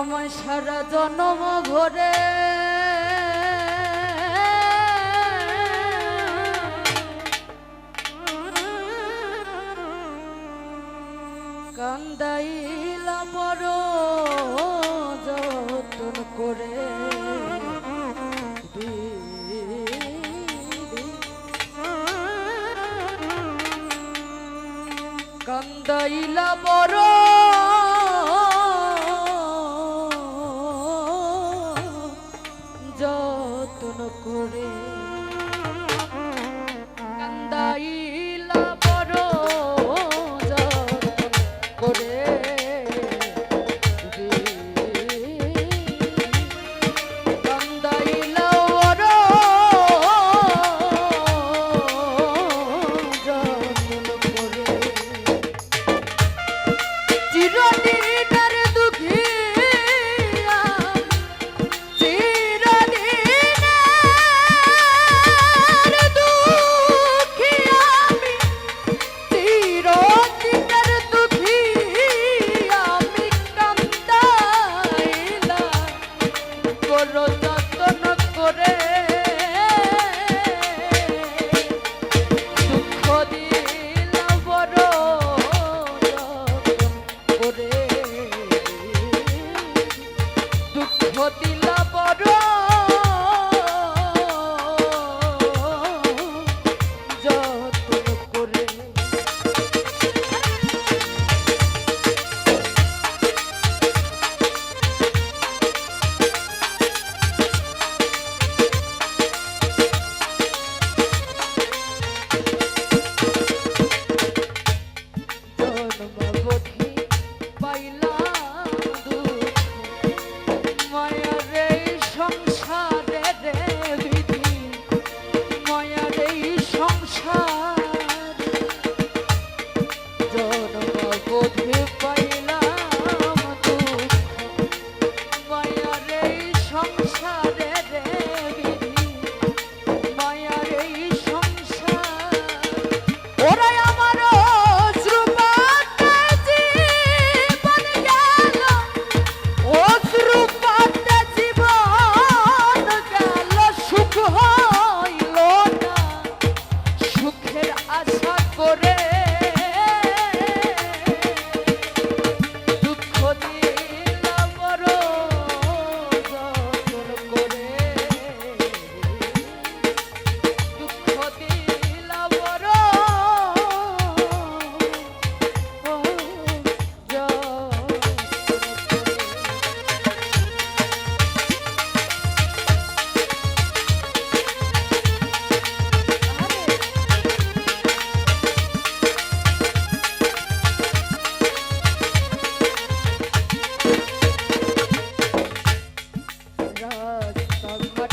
আমার সারা জনম ভরে কান্দাইলা বড় যতন করে। কান্দাইলা বড় ঘটিল বড়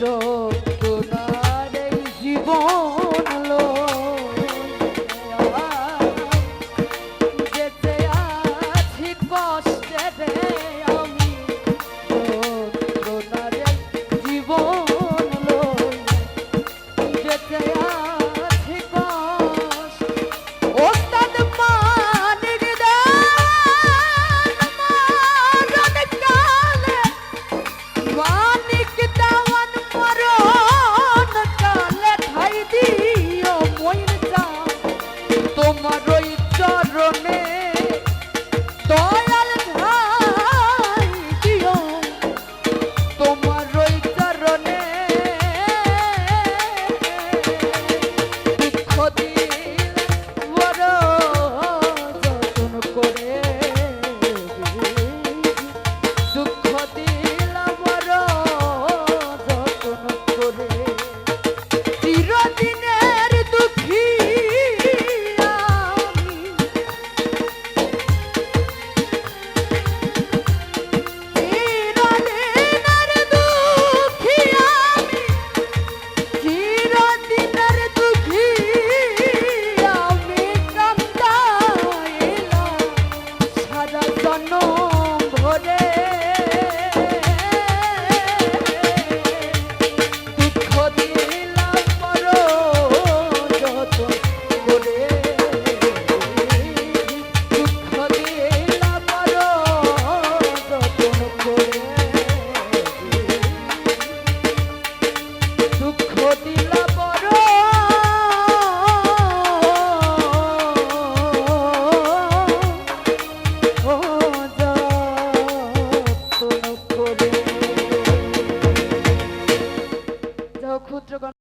যোগ